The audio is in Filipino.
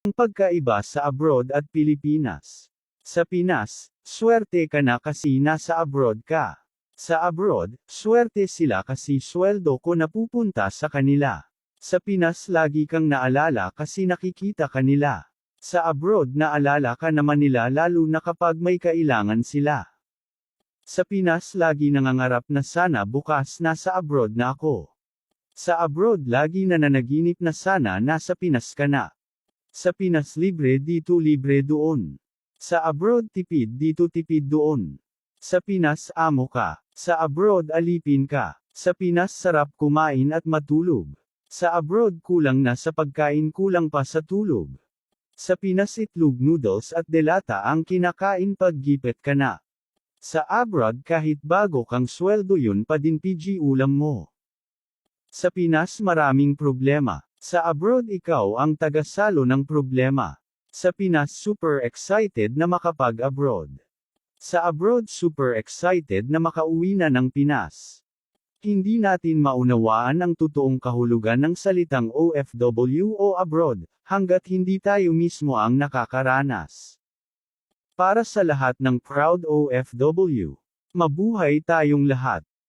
Ang pagkaiba sa abroad at Pilipinas. Sa Pinas, swerte ka na kasi nasa abroad ka. Sa abroad, swerte sila kasi sweldo ko napupunta sa kanila. Sa Pinas lagi kang naalala kasi nakikita kanila. Sa abroad naalala ka naman nila lalo na kapag may kailangan sila. Sa Pinas lagi nangangarap na sana bukas nasa abroad na ako. Sa abroad lagi nananaginip na sana nasa Pinas ka na. Sa Pinas libre dito libre doon. Sa abroad tipid dito tipid doon. Sa Pinas amo ka. Sa abroad alipin ka. Sa Pinas sarap kumain at matulog. Sa abroad kulang na sa pagkain kulang pa sa tulog. Sa Pinas itlog noodles at delata ang kinakain pag gipet ka na. Sa abroad kahit bago kang sweldo yun pa din PG ulam mo. Sa Pinas maraming problema. Sa abroad ikaw ang tagasalo ng problema. Sa Pinas super excited na makapag-abroad. Sa abroad super excited na makauwi na ng Pinas. Hindi natin maunawaan ang totoong kahulugan ng salitang OFW o abroad, hanggat hindi tayo mismo ang nakakaranas. Para sa lahat ng proud OFW, mabuhay tayong lahat.